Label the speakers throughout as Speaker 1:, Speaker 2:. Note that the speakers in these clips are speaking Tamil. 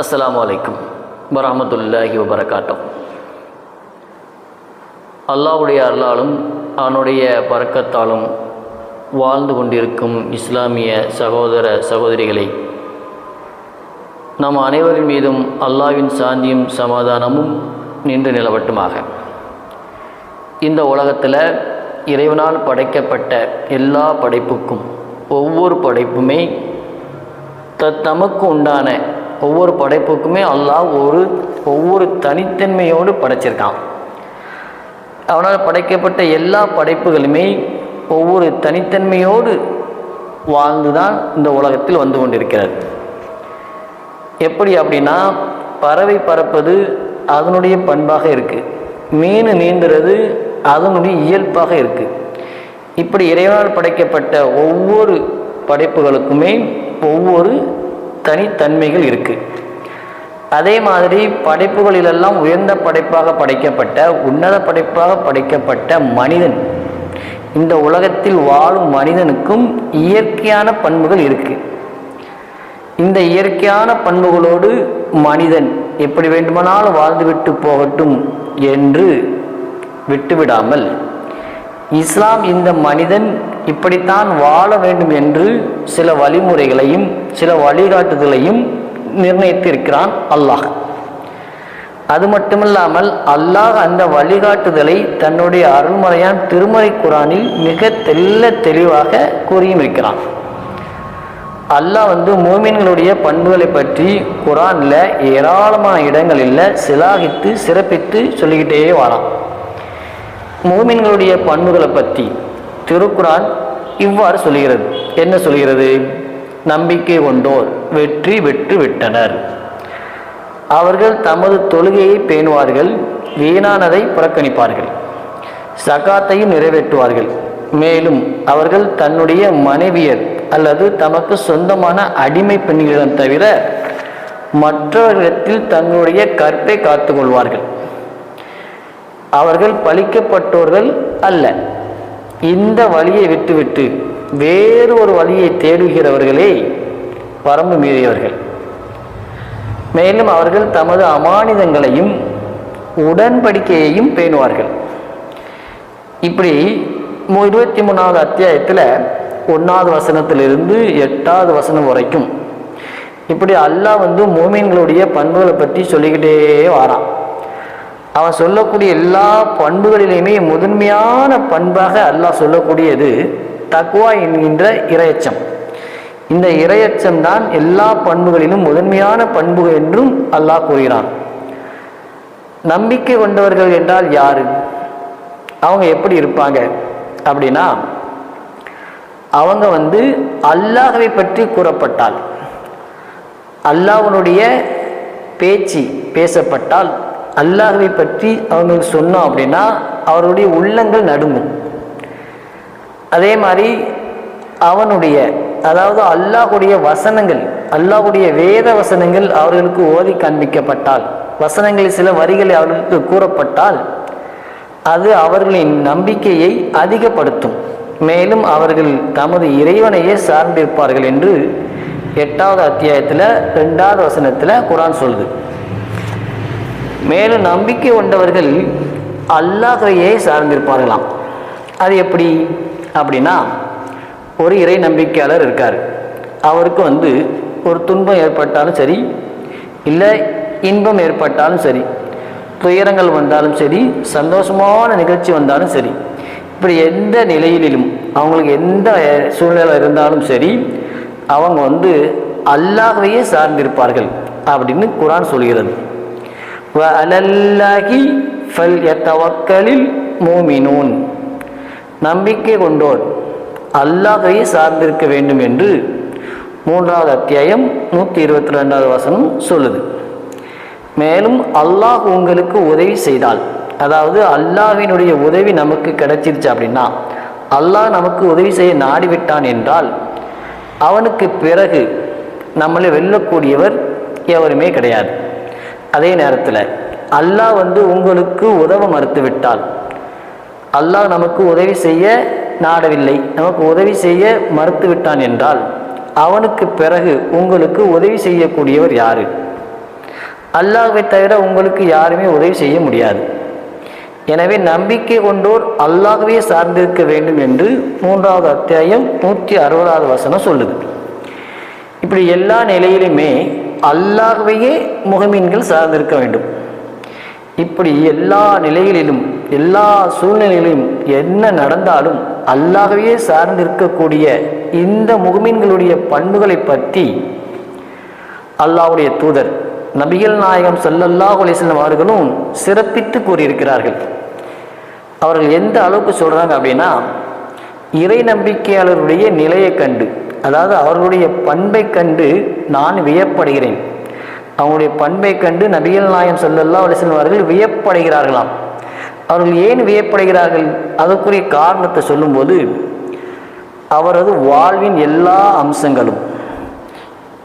Speaker 1: அஸ்லாம் வலைக்கும் வரமத்துல்லாஹி வபரகாட்டம் அல்லாஹ்வுடைய அருளாலும் அவனுடைய பறக்கத்தாலும் வாழ்ந்து கொண்டிருக்கும் இஸ்லாமிய சகோதர சகோதரிகளை நம் அனைவரின் மீதும் அல்லாவின் சாந்தியும் சமாதானமும் நின்று நிலவட்டுமாக. இந்த உலகத்தில் இறைவனால் படைக்கப்பட்ட எல்லா படைப்புக்கும் ஒவ்வொரு படைப்புமே தத்தமக்கு தமக்கு உண்டான ஒவ்வொரு படைப்புக்குமே அல்லாஹ் ஒரு ஒவ்வொரு தனித்தன்மையோடு படைச்சிருக்கான். அவனால் படைக்கப்பட்ட எல்லா படைப்புகளுமே ஒவ்வொரு தனித்தன்மையோடு வாழ்ந்து தான் இந்த உலகத்தில் வந்து கொண்டிருக்கிறது. எப்படி அப்படின்னா பறவை பறப்பது அதனுடைய பண்பாக இருக்குது மீன் நீந்துறது அதனுடைய இயல்பாக இருக்குது இப்படி இறைவனால் படைக்கப்பட்ட ஒவ்வொரு படைப்புகளுக்குமே ஒவ்வொரு தனித்தன்மைகள் இருக்குது அதே மாதிரி படைப்புகளிலெல்லாம் உயர்ந்த படைப்பாக படைக்கப்பட்ட உன்னத படைப்பாக படைக்கப்பட்ட மனிதன். இந்த உலகத்தில் வாழும் மனிதனுக்கும் இயற்கையான பண்புகள் இருக்குது இந்த இயற்கையான பண்புகளோடு மனிதன் எப்படி வேண்டுமானாலும் வாழ்ந்துவிட்டு போகட்டும் என்று விட்டுவிடாமல் இஸ்லாம் இந்த மனிதன் இப்படித்தான் வாழ வேண்டும் என்று சில வழிமுறைகளையும் சில வழிகாட்டுதலையும் நிர்ணயித்திருக்கிறான் அல்லாஹ். அது மட்டுமில்லாமல் அல்லாஹ் அந்த வழிகாட்டுதலை தன்னுடைய அருள்மறையான் திருமறை குரானில் மிக தெல்ல தெளிவாக கூறியும் இருக்கிறான் அல்லாஹ் வந்து மூமின்களுடைய பண்புகளை பற்றி குரானில் ஏராளமான இடங்களில் சிலாகித்து சிறப்பித்து சொல்லிக்கிட்டே வரான். மூமின்களுடைய பண்புகளை பற்றி திருக்குரான் இவ்வாறு சொல்கிறது என்ன சொல்கிறது நம்பிக்கை கொண்டோர் வெற்றி பெற்று விட்டனர். அவர்கள் தமது தொழுகையை பேணுவார்கள் வீணானதை புறக்கணிப்பார்கள் சகாத்தையும் நிறைவேற்றுவார்கள். மேலும் அவர்கள் தன்னுடைய மனைவியர் அல்லது தமக்கு சொந்தமான அடிமை பெண்களிடம் தவிர மற்றவர்களிடத்தில் தங்களுடைய கற்பை காத்துக்கொள்வார்கள். அவர்கள் பழிக்கப்பட்டோர்கள் அல்ல இந்த வழியை விட்டுவிட்டு வேறு ஒரு வழியை தேடுகிறவர்களே வரம்பு மீறியவர்கள் மேலும் அவர்கள் தமது அமானிதங்களையும் உடன்படிக்கையையும் பேணுவார்கள். இப்படி இருபத்தி மூணாவது அத்தியாயத்தில் ஒன்றாவது வசனத்திலிருந்து எட்டாவது வசனம் வரைக்கும் இப்படி அல்லாஹ் வந்து மூமின்களுடைய பண்புகளை பற்றி சொல்லிக்கிட்டே வாரான். அவன் சொல்லக்கூடிய எல்லா பண்புகளிலையுமே முதன்மையான பண்பாக அல்லாஹ் சொல்லக்கூடியது தக்குவா என்கின்ற இரையச்சம். இந்த இரையச்சம் தான் எல்லா பண்புகளிலும் முதன்மையான பண்பு என்றும் அல்லாஹ் கூறுகிறான். நம்பிக்கை கொண்டவர்கள் என்றால் யாரு? அவங்க எப்படி இருப்பாங்க? அப்படின்னா அவங்க வந்து அல்லாஹவை பற்றி கூறப்பட்டால் அல்லாஹனுடைய பேச்சு பேசப்பட்டால் அல்லாஹவை பற்றி அவங்களுக்கு சொன்னோம் அப்படின்னா அவருடைய உள்ளங்கள் நடுங்கும். அதே மாதிரி அவனுடைய அதாவது அல்லாஹுடைய வசனங்கள் அல்லாஹுடைய வேத வசனங்கள் அவர்களுக்கு ஓதி காண்பிக்கப்பட்டால் வசனங்களில் சில வரிகளை அவர்களுக்கு கூறப்பட்டால் அது அவர்களின் நம்பிக்கையை அதிகப்படுத்தும். மேலும் அவர்கள் தமது இறைவனையே சார்ந்திருப்பார்கள் என்று எட்டாவது அத்தியாயத்தில் ரெண்டாவது வசனத்தில் குரான் சொல்லுது. மேலும் நம்பிக்கை கொண்டவர்கள் அல்லாஹையே சார்ந்திருப்பார்களாம். அது எப்படி? அப்படின்னா ஒரு இறை நம்பிக்கையாளர் இருக்கார். அவருக்கு வந்து ஒரு துன்பம் ஏற்பட்டாலும் சரி இல்லை இன்பம் ஏற்பட்டாலும் சரி துயரங்கள் வந்தாலும் சரி சந்தோஷமான நிகழ்ச்சி வந்தாலும் சரி இப்படி எந்த நிலையிலும் அவங்களுக்கு எந்த சூழ்நிலை இருந்தாலும் சரி அவங்க வந்து அல்லாகவே சார்ந்திருப்பார்கள் அப்படின்னு குரான் சொல்கிறது. வஅலல்லாஹி ஃபல்யதவக்கலில் மூமினூன். நம்பிக்கை கொண்டோர் அல்லாஹ்வையே சார்ந்திருக்க வேண்டும் என்று மூன்றாவது அத்தியாயம் நூற்றி இருபத்தி ரெண்டாவது வசனம் சொல்லுது. மேலும் அல்லாஹ் உங்களுக்கு உதவி செய்தால் அதாவது அல்லாஹ்வினுடைய உதவி நமக்கு கிடைச்சிருச்சு அப்படின்னா அல்லாஹ் நமக்கு உதவி செய்ய நாடிவிட்டான் என்றால் அவனுக்கு பிறகு நம்மளை வெல்லக்கூடியவர் எவருமே கிடையாது. அதே நேரத்தில் அல்லாஹ் வந்து உங்களுக்கு உதவ மறுத்து விட்டால் அல்லாஹ் நமக்கு உதவி செய்ய நாடவில்லை. நமக்கு உதவி செய்ய மறுத்து விட்டான் என்றால் அவனுக்கு பிறகு உங்களுக்கு உதவி செய்யக்கூடியவர் யாரு? அல்லாஹை தவிர உங்களுக்கு யாருமே உதவி செய்ய முடியாது. எனவே நம்பிக்கை கொண்டோர் அல்லாகவே சார்ந்திருக்க வேண்டும் என்று மூன்றாவது அத்தியாயம் நூற்றி அறுபதாவது வசனம் சொல்லுது. இப்படி எல்லா நிலையிலுமே அல்லாகவே முகமீன்கள் சார்ந்திருக்க வேண்டும். இப்படி எல்லா நிலைகளிலும் எல்லா சூழ்நிலைகளையும் என்ன நடந்தாலும் அல்லாகவே சார்ந்திருக்கக்கூடிய இந்த முகமீன்களுடைய பண்புகளை பற்றி அல்லாவுடைய தூதர் நபிகள் நாயகம் ஸல்லல்லாஹு அலைஹி அவர்களும் சிறப்பித்து கூறியிருக்கிறார்கள். அவர்கள் எந்த அளவுக்கு சொல்கிறாங்க அப்படின்னா இறை நம்பிக்கையாளருடைய நிலையை கண்டு அதாவது அவர்களுடைய பண்பை கண்டு நான் வியப்படுகிறேன். அவங்களுடைய பண்பை கண்டு நபிகள் நாயம் சொல்லல்லா அலைஹி அவர்கள் வியப்படைகிறார்களாம். அவர்கள் ஏன் வியப்படைகிறார்கள்? அதற்குரிய காரணத்தை சொல்லும்போது அவரது வாழ்வின் எல்லா அம்சங்களும்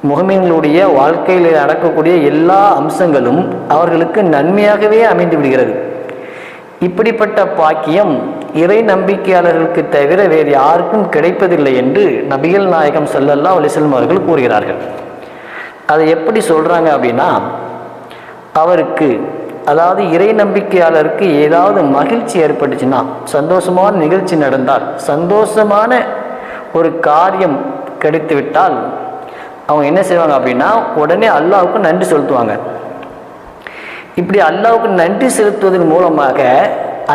Speaker 1: முகமீன்களுடைய வாழ்க்கையில் நடக்கக்கூடிய எல்லா அம்சங்களும் அவர்களுக்கு நன்மையாகவே அமைந்து விடுகிறது. இப்படிப்பட்ட பாக்கியம் இறை நம்பிக்கையாளர்களுக்கு தவிர வேறு யாருக்கும் கிடைப்பதில்லை என்று நபிகள் நாயகம் ஸல்லல்லாஹு அலைஹி அவர்கள் கூறுகிறார்கள். அதை எப்படி சொல்கிறாங்க அப்படின்னா அவருக்கு அதாவது இறை நம்பிக்கையாளருக்கு ஏதாவது மகிழ்ச்சி ஏற்பட்டுச்சுன்னா சந்தோஷமான நிகழ்ச்சி நடந்தால் சந்தோஷமான ஒரு காரியம் கிடைத்து விட்டால் அவங்க என்ன செய்வாங்க அப்படின்னா உடனே அல்லாவுக்கு நன்றி செலுத்துவாங்க. இப்படி அல்லாவுக்கு நன்றி செலுத்துவதன் மூலமாக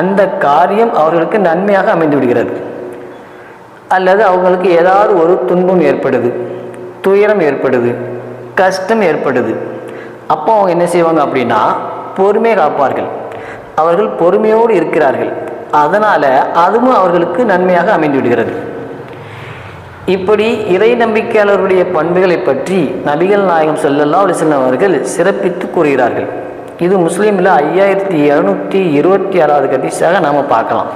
Speaker 1: அந்த காரியம் அவர்களுக்கு நன்மையாக அமைந்து விடுகிறது அல்லது அவங்களுக்கு ஏதாவது ஒரு துன்பம் ஏற்படுது துயரம் ஏற்படுது கஷ்டம் ஏற்படுது. அப்போ அவங்க என்ன செய்வாங்க அப்படின்னா பொறுமை காப்பார்கள். அவர்கள் பொறுமையோடு இருக்கிறார்கள். அதனால் அதுவும் அவர்களுக்கு நன்மையாக அமைந்து விடுகிறது இப்படி இறை நம்பிக்கையாளருடைய பண்புகளை பற்றி நபிகள் நாயகம் செல்லல்லா அலைஹி அவர்கள் சிறப்பித்து கூறுகிறார்கள். இது முஸ்லீமில் ஐயாயிரத்தி இரநூத்தி இருபத்தி ஆறாவது கதிசாக நாம் பார்க்கலாம்.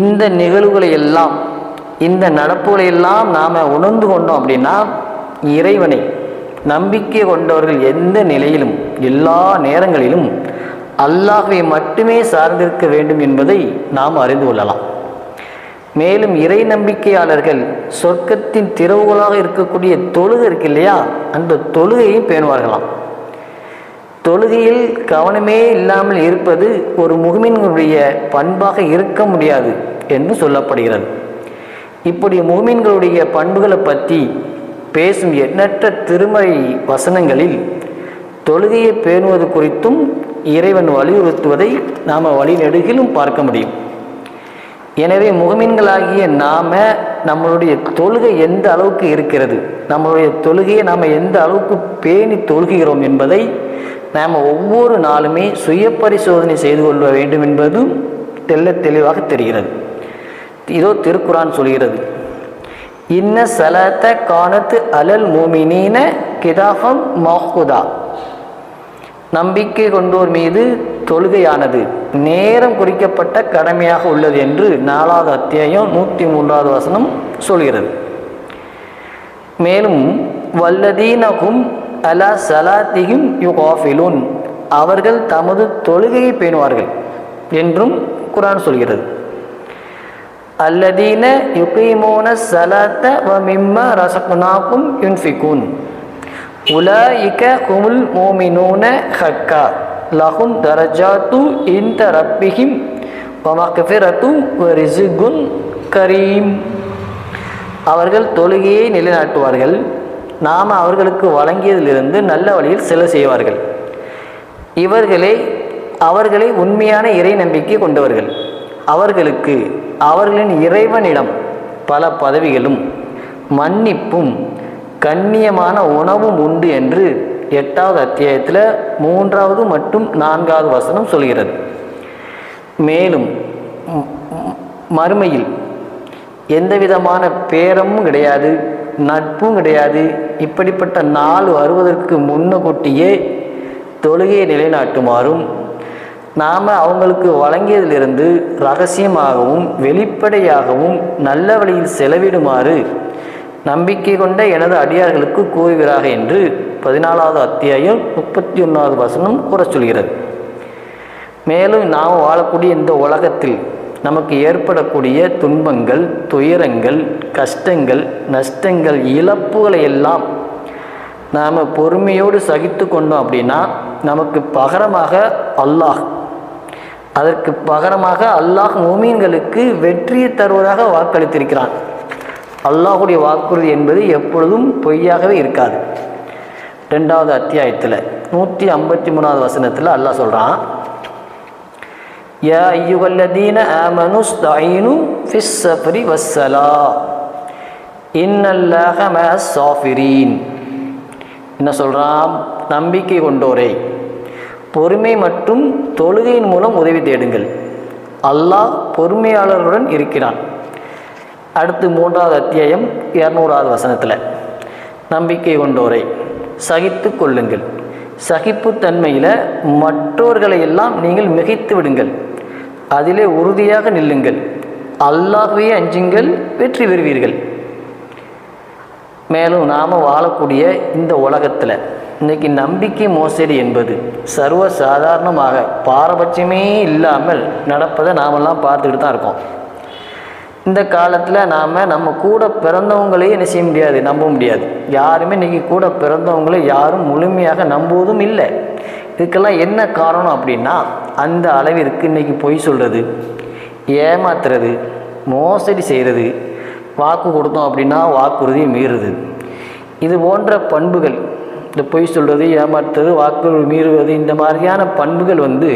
Speaker 1: இந்த நிகழ்வுகளை எல்லாம் இந்த நடப்புகளை எல்லாம் நாம் உணர்ந்து கொண்டோம் அப்படின்னா இறைவனை நம்பிக்கை கொண்டவர்கள் எந்த நிலையிலும் எல்லா நேரங்களிலும் அல்லாஹை மட்டுமே சார்ந்திருக்க வேண்டும் என்பதை நாம் அறிந்து கொள்ளலாம். மேலும் இறை நம்பிக்கையாளர்கள் சொர்க்கத்தின் திறவுகளாக இருக்கக்கூடிய தொழுகை இருக்கு இல்லையா? அந்த தொழுகையும் பேணுவார்களாம். தொழுகையில் கவனமே இல்லாமல் இருப்பது ஒரு முகமின்களுடைய பண்பாக இருக்க முடியாது என்று சொல்லப்படுகிறது. இப்படி முகமின்களுடைய பண்புகளை பற்றி பேசும் எண்ணற்ற திருமறை வசனங்களில் தொழுகையை பேணுவது குறித்தும் இறைவன் வலியுறுத்துவதை நாம் வழிநெடுகிலும் பார்க்க முடியும். எனவே முகமீன்களாகிய நாம் நம்மளுடைய தொழுகை எந்த அளவுக்கு இருக்கிறது? நம்மளுடைய தொழுகையை நாம் எந்த அளவுக்கு பேணி தொழுகிறோம் என்பதை நாம் ஒவ்வொரு நாளுமே சுய பரிசோதனை செய்து கொள்ள வேண்டும் என்பதும் தெல்ல தெளிவாக தெரிகிறது. இதோ திருக்குறான் சொல்கிறது. இன்ன சலத்த காணத்து அலல் மூமினீன கிதாஃபம் மஹுதா நம்பிக்கை கொண்டோர் மீது தொழுகையானது. நேரம் குறிக்கப்பட்ட கடமையாக உள்ளது என்று நாலாவது அத்தியாயம் நூற்றி மூன்றாவது வசனம் சொல்கிறது. மேலும் வல்லதீனகும் அலா சலாத்திகும் யுகாஃபிலுன். அவர்கள் தமது தொழுகையை பேணுவார்கள் என்றும் குரான் சொல்கிறது. அல்லதீன யுகீமோன சலத்த வ மிம்ம ரசகுனாக்கும் யுன்ஃபிகுன். உலாயிக குமுல் மோமினூன ஹக்கா. லஹும் தரஜாத்து இந்த ரப்பிஹிம் வமக்ஃபிரத்து வரிசுகுன் கரீம். அவர்கள் தொழுகையை நிலைநாட்டுவார்கள். நாம் அவர்களுக்கு வழங்கியதிலிருந்து நல்ல வழியில் செல செய்வார்கள். இவர்களே அவர்களை உண்மையான இறை நம்பிக்கை கொண்டவர்கள். அவர்களுக்கு அவர்களின் இறைவனிடம் பல பதவிகளும் மன்னிப்பும் கண்ணியமான உணவும் உண்டு என்று எட்டாவது அத்தியாயத்தில் மூன்றாவது மற்றும் நான்காவது வசனம் சொல்கிறது. மேலும் மறுமையில் எந்த விதமான பேரமும் கிடையாது நட்பும் கிடையாது. இப்படிப்பட்ட நாள் வருவதற்கு முன்னகூட்டியே தொழுகையை நிலைநாட்டுமாறும் நாம் அவங்களுக்கு வழங்கியதிலிருந்து ரகசியமாகவும் வெளிப்படையாகவும் நல்ல வழியில் செலவிடுமாறு நம்பிக்கை கொண்ட எனது அடியார்களுக்கு கூறுகிறாக என்று பதினாலாவது அத்தியாயம் முப்பத்தி ஒன்றாவது வசனம் கூற சொல்கிறது. மேலும் நாம் வாழக்கூடிய இந்த உலகத்தில் நமக்கு ஏற்படக்கூடிய துன்பங்கள் துயரங்கள் கஷ்டங்கள் நஷ்டங்கள் இழப்புகளை எல்லாம் நாம் பொறுமையோடு சகித்து கொண்டோம் அப்படின்னா நமக்கு பகரமாக அல்லாஹ் அதற்கு பகரமாக அல்லாஹ் மோமீன்களுக்கு வெற்றியை தருவதாக வாக்களித்திருக்கிறான். அல்லாஹுடைய வாக்குறுதி என்பது எப்பொழுதும் பொய்யாகவே இருக்காது. ரெண்டாவது அத்தியாயத்தில் நூற்றி ஐம்பத்தி மூணாவது வசனத்தில் அல்லாஹ் சொல்கிறான் யா ஐயுகல்லதீன ஆமனு ஸ்தாயினு ஃபிஸ் சஃபரி வஸ்ஸலா. இன்னல்லாக ம சாஃபிரீன். என்ன சொல்கிறான் நம்பிக்கை கொண்டோரே. பொறுமை மற்றும் தொழுகையின் மூலம் உதவி தேடுங்கள். அல்லாஹ் பொறுமையாளர்களுடன் இருக்கிறான். அடுத்து மூன்றாவது அத்தியாயம் இரநூறாவது வசனத்தில். நம்பிக்கை கொண்டோரை சகித்து கொள்ளுங்கள். சகிப்புத்தன்மையில் மற்றவர்களை எல்லாம் நீங்கள் மிகைத்து விடுங்கள். அதிலே உறுதியாக நில்லுங்கள். அல்லாகவே அஞ்சுங்கள் வெற்றி பெறுவீர்கள். மேலும் நாம் வாழக்கூடிய இந்த உலகத்தில் இன்றைக்கி நம்பிக்கை மோசடி என்பது சர்வ சாதாரணமாக பாரபட்சமே இல்லாமல் நடப்பதை நாமெல்லாம் பார்த்துக்கிட்டு தான் இருக்கோம். இந்த காலத்தில் நாம் நம்ம கூட பிறந்தவங்களையும் என்ன செய்ய முடியாது? நம்ப முடியாது. யாருமே இன்றைக்கி கூட பிறந்தவங்களை யாரும் முழுமையாக நம்புவதும் இல்லை. இதுக்கெல்லாம் என்ன காரணம் அப்படின்னா அந்த அளவிற்கு இன்றைக்கி பொய் சொல்கிறது ஏமாத்துறது மோசடி செய்கிறது வாக்கு கொடுத்தோம் அப்படின்னா வாக்குறுதியை மீறுது இது போன்ற பண்புகள் இந்த பொய் சொல்கிறது ஏமாற்றுறது வாக்குகள் மீறுவது இந்த மாதிரியான பண்புகள் வந்து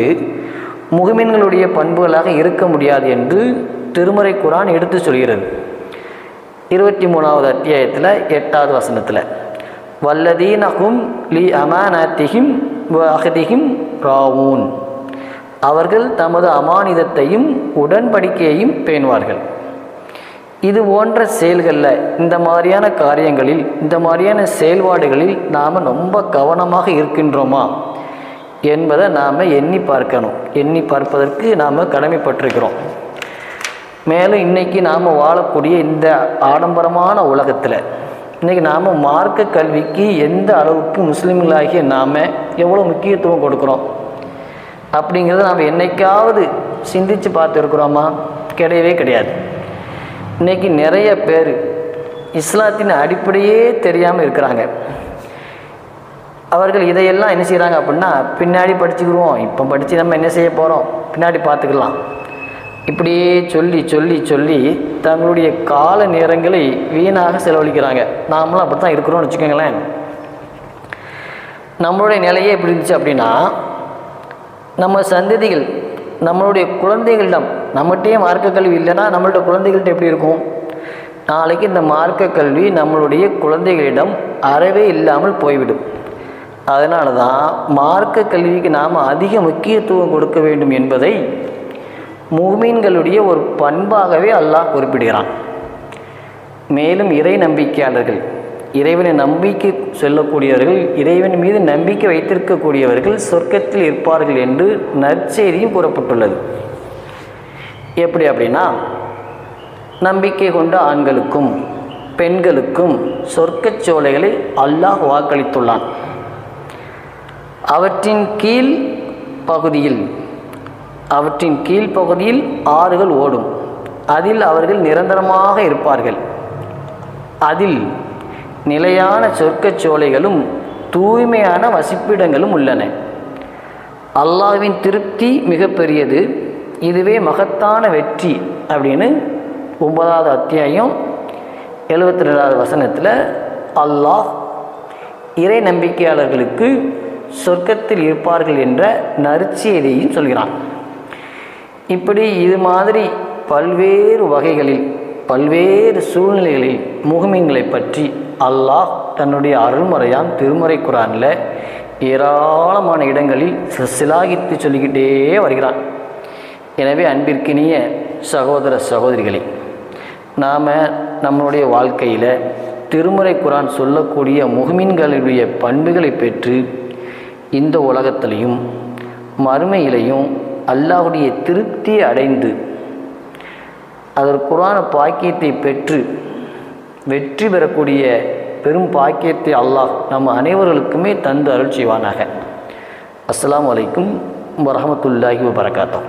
Speaker 1: முகமீன்களுடைய பண்புகளாக இருக்க முடியாது என்று திருமறை குரான் எடுத்து சொல்கிறது. இருபத்தி மூணாவது அத்தியாயத்தில் எட்டாவது வசனத்தில் வல்லதீனகும் லி அமானாத்திகிம் அகதிகிம் ராவூன். அவர்கள் தமது அமானிதத்தையும் உடன்படிக்கையையும் பேணுவார்கள். இது போன்ற செயல்களில் இந்த மாதிரியான காரியங்களில் இந்த மாதிரியான செயல்பாடுகளில் நாம் ரொம்ப கவனமாக இருக்கின்றோமா என்பதை நாம் எண்ணி பார்க்கணும். எண்ணி பார்ப்பதற்கு நாம் கடமைப்பட்டிருக்கிறோம். மேலும் இன்றைக்கி நாம் வாழக்கூடிய இந்த ஆடம்பரமான உலகத்தில் இன்றைக்கி நாம் மார்க்க கல்விக்கு எந்த அளவுக்கு முஸ்லீம்களாகிய நாம் எவ்வளோ முக்கியத்துவம் கொடுக்குறோம் அப்படிங்கிறத நாம் என்னைக்காவது சிந்தித்து பார்த்துருக்குறோமா? கிடையவே கிடையாது. இன்றைக்கி நிறைய பேர் இஸ்லாத்தின் அடிப்படையே தெரியாமல் இருக்கிறாங்க. அவர்கள் இதையெல்லாம் என்ன செய்கிறாங்க அப்படின்னா பின்னாடி படிச்சுக்கிடுவோம் இப்போ படித்து நம்ம என்ன செய்ய போகிறோம் பின்னாடி பார்த்துக்கலாம். இப்படியே சொல்லி சொல்லி சொல்லி தங்களுடைய கால நேரங்களை வீணாக செலவழிக்கிறாங்க. நாமளும் அப்படி தான் இருக்கிறோம்னு வச்சுக்கோங்களேன். நம்மளுடைய நிலையே எப்படி இருந்துச்சு அப்படின்னா நம்ம சந்ததிகள் நம்மளுடைய குழந்தைகளிடம் நம்மகிட்டே மார்க்க கல்வி இல்லைன்னா நம்மளுடைய குழந்தைகள்கிட்ட எப்படி இருக்கும்? நாளைக்கு இந்த மார்க்க கல்வி நம்மளுடைய குழந்தைகளிடம் அறவே இல்லாமல் போய்விடும். அதனால தான் மார்க்க கல்விக்கு நாம் அதிக முக்கியத்துவம் கொடுக்க வேண்டும் என்பதை மூமீன்களுடைய ஒரு பண்பாகவே அல்லாஹ் குறிப்பிடுகிறான். மேலும் இறை நம்பிக்கையாளர்கள் இறைவனை நம்பிக்கை சொல்லக்கூடியவர்கள் இறைவன் மீது நம்பிக்கை வைத்திருக்கக்கூடியவர்கள் சொர்க்கத்தில் இருப்பார்கள் என்று நற்செய்தியும் கூறப்பட்டுள்ளது. எப்படி அப்படின்னா நம்பிக்கை கொண்ட ஆண்களுக்கும் பெண்களுக்கும் சொர்க்கச் சோலைகளை அல்லாஹ் வாக்களித்துள்ளான். அவற்றின் கீழ் பகுதியில் அவற்றின் கீழ் பகுதியில் ஆறுகள் ஓடும். அதில் அவர்கள் நிரந்தரமாக இருப்பார்கள். அதில் நிலையான சொர்க்கச் சோலைகளும் தூய்மையான வசிப்பிடங்களும் உள்ளன. அல்லாஹ்வின் திருப்தி மிகப்பெரியது. இதுவே மகத்தான வெற்றி அப்படின்னு ஒன்பதாவது அத்தியாயம் எழுபத்தி ரெண்டாவது வசனத்தில் அல்லாஹ் இறை நம்பிக்கையாளர்களுக்கு சொர்க்கத்தில் இருப்பார்கள் என்ற நற்செய்தியையும் சொல்கிறான். இப்படி இது மாதிரி பல்வேறு வகைகளில் பல்வேறு சூழ்நிலைகளில் முகமீன்களை பற்றி அல்லாஹ் தன்னுடைய அருள்முறையான் திருமறை குரானில் ஏராளமான இடங்களில் சிலாகித்து சொல்லிக்கிட்டே வருகிறான். எனவே அன்பிற்கினிய சகோதர சகோதரிகளே நாம் நம்மளுடைய வாழ்க்கையில் திருமுறை குரான் சொல்லக்கூடிய முகமீன்களுடைய பண்புகளை பெற்று இந்த உலகத்திலையும் மறுமையிலையும் அல்லாஹுடைய திருப்தியை அடைந்து அதற்கு குரான பாக்கியத்தை பெற்று வெற்றி பெறக்கூடிய பெரும் பாக்கியத்தை அல்லாஹ் நம்ம அனைவர்களுக்குமே தந்து அருள் செய்வானாக. அஸ்லாம் வலைக்கும் வரமத்துல்லாஹி வபரகாத்தூ